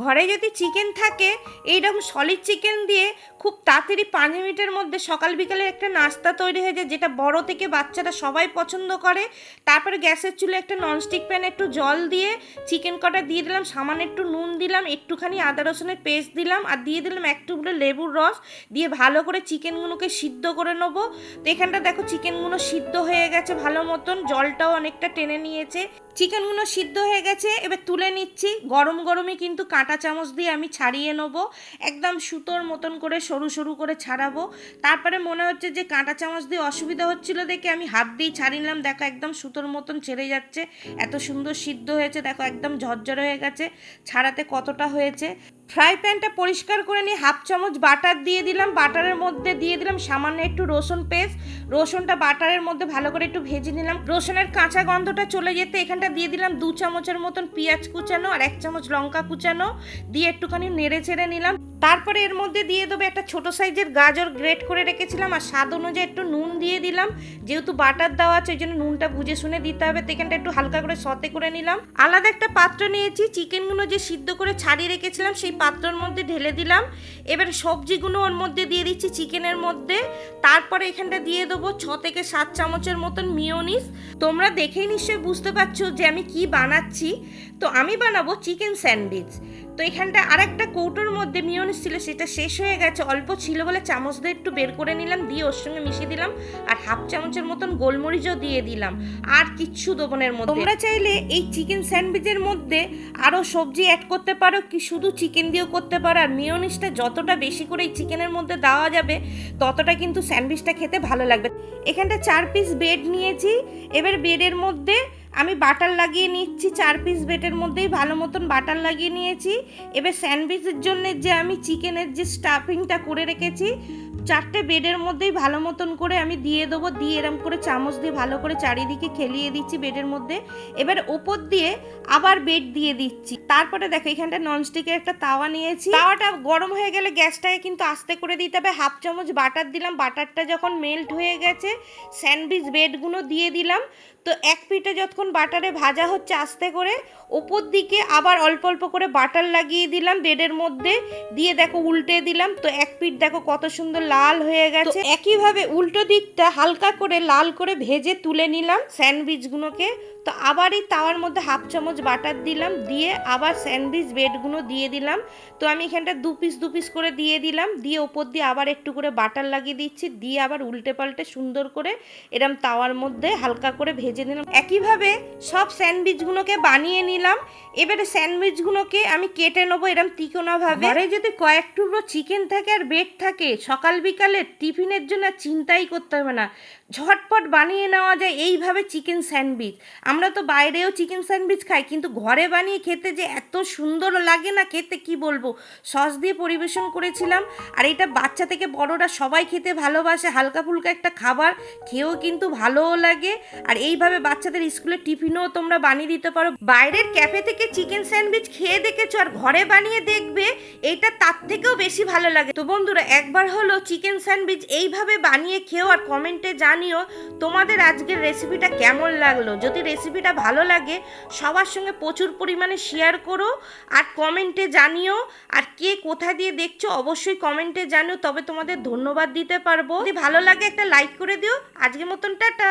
ঘরে যদি চিকেন থাকে, এইরকম সলিড চিকেন দিয়ে খুব তাড়াতাড়ি পাঁচ মিনিটের মধ্যে সকাল বিকালে একটা নাস্তা তৈরি হয়ে যায়, যেটা বড় থেকে বাচ্চারা সবাই পছন্দ করে। তারপরে গ্যাসের চুলে একটা ননস্টিক প্যানে একটু জল দিয়ে চিকেন কটা দিয়ে দিলাম, সামান্য একটু নুন দিলাম, একটুখানি আদা রসুনের পেস্ট দিলাম, আর দিয়ে দিলাম একটু করে লেবুর রস, দিয়ে ভালো করে চিকেনগুলোকে সিদ্ধ করে নেব। তো এখানটা দেখো চিকেনগুলো সিদ্ধ হয়ে গেছে ভালো মতন, জলটাও অনেকটা টেনে নিয়েছে। চিকেনগুলো সিদ্ধ হয়ে গেছে, এবার তুলে নিচ্ছি। গরম গরমে কিন্তু কাঁটা চামচ দিয়ে আমি ছাড়িয়ে নেব, একদম সুতোর মতন করে সরু সরু করে ছাড়াবো। তারপরে মনে হচ্ছে যে কাঁটা চামচ দিয়ে অসুবিধা হচ্ছিল দেখে আমি হাত দিয়ে নিলাম। দেখো একদম সুতোর মতন ছেড়ে যাচ্ছে, এত সুন্দর সিদ্ধ হয়েছে, দেখো একদম ঝরঝরে হয়ে গেছে, ছাড়াতে কতটা হয়েছে? ফ্রাই প্যানটা পরিষ্কার করে নিয়ে হাফ চামচ বাটার দিয়ে দিলাম। বাটারের মধ্যে দিয়ে দিলাম সামান্য একটু রসুন পেস্ট। রসুনটা বাটারের মধ্যে ভালো করে একটু ভেজে নিলাম। রসুনের কাঁচা গন্ধটা চলে যেতে এখানটা দিয়ে দিলাম দু চামচের মতন পেঁয়াজ কুচানো আর এক চামচ লঙ্কা কুচানো। দিয়ে একটুখানি নেড়ে ছেড়ে নিলাম। তারপরে এর মধ্যে দিয়ে দেবো একটা ছোট সাইজের গাজর গ্রেট করে রেখেছিলাম আর স্বাদ অনুযায়ী একটু নুন দিয়ে দিলাম। যেহেতু বাটার দেওয়া আছে, ওই জন্য নুনটা বুঝে শুনে দিতে হবে। তো এখানটা একটু হালকা করে সতে করে নিলাম। আলাদা একটা পাত্র নিয়েছি। চিকেনগুলো যে সিদ্ধ করে ছাড়িয়ে রেখেছিলাম, সেই পাত্রের মধ্যে ঢেলে দিলাম। এবার সবজিগুলো ওর মধ্যে দিয়ে দিচ্ছি চিকেনের মধ্যে। তারপরে এখানটা দিয়ে দেবো ছ থেকে সাত চামচের মতন মিওনিস তোমরা দেখেই নিশ্চয়ই বুঝতে পারছ যে আমি কি বানাচ্ছি। তো আমি বানাবো চিকেন স্যান্ডউইচ। তো এখানটা আর একটা কৌটোর মধ্যে মিওনিস ছিল, সেটা শেষ হয়ে গেছে। অল্প ছিল বলে চামচ দিয়ে একটু বের করে নিলাম, দিয়ে ওর সঙ্গে মিশিয়ে দিলাম, আর হাফ চামচের মতন গোলমরিচও দিয়ে দিলাম। আর কিচ্ছু দোবনের মধ্যে। তোমরা চাইলে এই চিকেন স্যান্ডউইচের মধ্যে আরও সবজি অ্যাড করতে পারো, কি শুধু চিকেন দিয়েও করতে পারো। আর মিওনিসটা যতটা বেশি করে এই চিকেনের মধ্যে দেওয়া যাবে, ততটা কিন্তু স্যান্ডউইচটা খেতে ভালো লাগবে। এখানটা চার পিস বেড নিয়েছি। এবার বেডের মধ্যে আমি বাটার লাগিয়ে নিচ্ছি, চার পিস বেটের মধ্যেই ভালো মতন বাটার লাগিয়ে নিয়েছি। এবার স্যান্ডউইচের জন্য যে আমি চিকেনের যে স্টাফিংটা করে রেখেছি, চারটে বেডের মধ্যেই ভালো মতন করে আমি দিয়ে দেবো, দিয়ে এরম করে চামচ দিয়ে ভালো করে চারিদিকে খেলিয়ে দিচ্ছি বেডের মধ্যে। এবার ওপর দিয়ে আবার বেড দিয়ে দিচ্ছি। তারপরে দেখো, এখানটা ননস্টিকের একটা তাওয়া নিয়েছি। তাওয়াটা গরম হয়ে গেলে গ্যাসটাকে কিন্তু আস্তে করে দিতে হবে। হাফ চামচ বাটার দিলাম। বাটারটা যখন মেল্ট হয়ে গেছে স্যান্ডউইচ বেডগুলো দিয়ে দিলাম। তো এক পিঠে যতক্ষণ বাটারে ভাজা হচ্ছে আস্তে করে, ওপর দিকে আবার অল্প অল্প করে বাটার লাগিয়ে দিলাম বেডের মধ্যে। দিয়ে দেখো, উল্টে দিলাম। তো এক পিঠ দেখো কত সুন্দর লাল হয়ে গেছে। একইভাবে উল্টো দিকটা হালকা করে লাল করে ভেজে তুলে নিলাম স্যান্ডউইচগুলোকে তো আবার এই তাওয়ার মধ্যে হাফ চামচ বাটার দিলাম, দিয়ে আবার স্যান্ডউইচ বেডগুলো দিয়ে দিলাম। তো আমি এখানটা দু পিস দু পিস করে দিয়ে দিলাম, দিয়ে ওপর দিয়ে আবার একটু করে বাটার লাগিয়ে দিচ্ছি, দিয়ে আবার উল্টে পাল্টে সুন্দর করে এরম তাওয়ার মধ্যে হালকা করে ভেজে নিলাম। একইভাবে সব স্যান্ডউইচগুলোকে বানিয়ে নিলাম। এবারে স্যান্ডউইচগুলোকে আমি কেটে নেব এরম তিকোনাভাবে। ঘরে যদি কয়েক টুকরো চিকেন থাকে আর বেড থাকে, সকাল বিকালে টিফিনের জন্য চিন্তাই করতে হবে না। ঝটপট বানিয়ে নেওয়া যায় এইভাবে চিকেন স্যান্ডউইচ। আমরা তো বাইরেও চিকেন স্যান্ডউইচ খাই কিন্তু ঘরে বানিয়ে খেতে যে এত সুন্দর লাগে না খেতে, কি বলব? সস দিয়ে পরিবেশন করেছিলাম, আর এটা বাচ্চা থেকে বড়রা সবাই খেতে ভালোবাসে। হালকা ফুলকা একটা খাবার, খেয়েও কিন্তু ভালোও লাগে। আর এইভাবে বাচ্চাদের স্কুলের টিফিনও তোমরা বানিয়ে দিতে পারো। বাইরের ক্যাফে থেকে চিকেন স্যান্ডউইচ খেয়ে দেখেছ আর ঘরে বানিয়ে দেখবে, এটা তার থেকেও বেশি ভালো লাগে। তো বন্ধুরা, একবার হলো চিকেন স্যান্ডউইচ এইভাবে বানিয়ে খেও আর কমেন্টে জানিও তোমাদের আজকের রেসিপিটা কেমন লাগল। যদি রেসিপিটা ভালো লাগে, সবার সঙ্গে প্রচুর পরিমাণে শেয়ার করো আর কমেন্টে জানিও আর কে কোথা দিয়ে দেখছ অবশ্যই কমেন্টে জানিও, তবে তোমাদের ধন্যবাদ দিতে পারব। যদি ভালো লাগে একটা লাইক করে দিও। আজকের মতন টাটা।